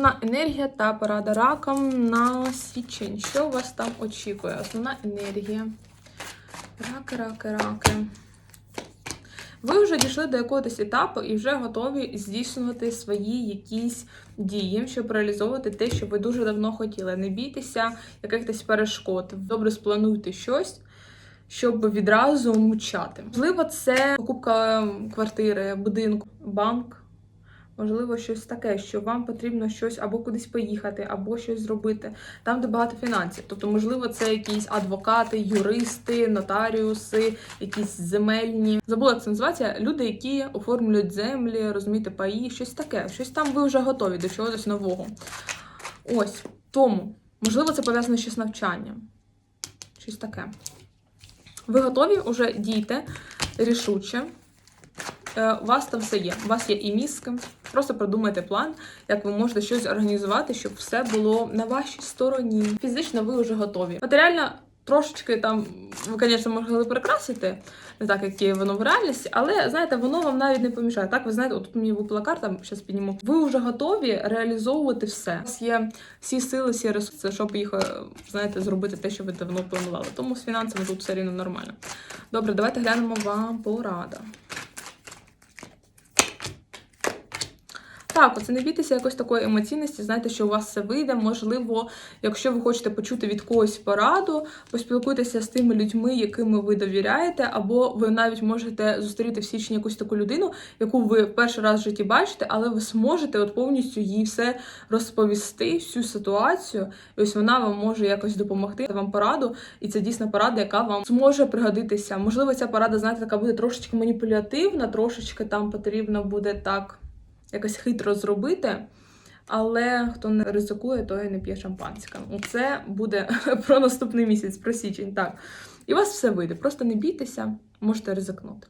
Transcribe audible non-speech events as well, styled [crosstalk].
Основна енергія та порада раком на січень. Що вас там очікує? Основна енергія. Раки, раки, раки. Ви вже дійшли до якогось етапу і вже готові здійснювати свої якісь дії, щоб реалізовувати те, що ви дуже давно хотіли. Не бійтеся якихось перешкод. Добре сплануйте щось, щоб відразу мчати. Можливо, це покупка квартири, будинку, банк. Можливо, щось таке, що вам потрібно щось або кудись поїхати, або щось зробити. Там, де багато фінансів. Тобто, можливо, це якісь адвокати, юристи, нотаріуси, якісь земельні. Забула, це називається. Люди, які оформлюють землі, розумієте, паї, щось таке. Щось там ви вже готові до чогось нового. Ось тому, можливо, це пов'язано ще з навчанням. Щось таке. Ви готові уже дійте рішуче. Е, У вас там все є. У вас є і мізки. Просто продумайте план, як ви можете щось організувати, щоб все було на вашій стороні. Фізично ви вже готові. Матеріально трошечки там, ви, звісно, могли прикрасити, не так, як є воно в реальності, але знаєте, воно вам навіть не помішає. Так, ви знаєте, от мені випала карта, зараз підніму. Ви вже готові реалізовувати все. У вас є всі сили, всі ресурси, щоб їх, е, знаєте, зробити те, що ви давно планували. Тому з фінансами тут все рівно нормально. Добре, давайте глянемо вам порада. Так, оце не бійтеся якось такої емоційності, знайте, що у вас все вийде. Можливо, якщо ви хочете почути від когось пораду, поспілкуйтеся з тими людьми, якими ви довіряєте, або ви навіть можете зустріти в січні якусь таку людину, яку ви перший раз в житті бачите, але ви зможете от повністю їй все розповісти, всю ситуацію. І ось вона вам може якось допомогти вам пораду, і це дійсно порада, яка вам зможе пригодитися. Можливо, ця порада, знаєте, така буде трошечки маніпулятивна, трошечки там потрібно буде так якось хитро зробити. Але хто не ризикує, той не п'є шампанське. Це буде [laughs] про наступний місяць, про січень. Так. І у вас все вийде. Просто не бійтеся, можете ризикнути.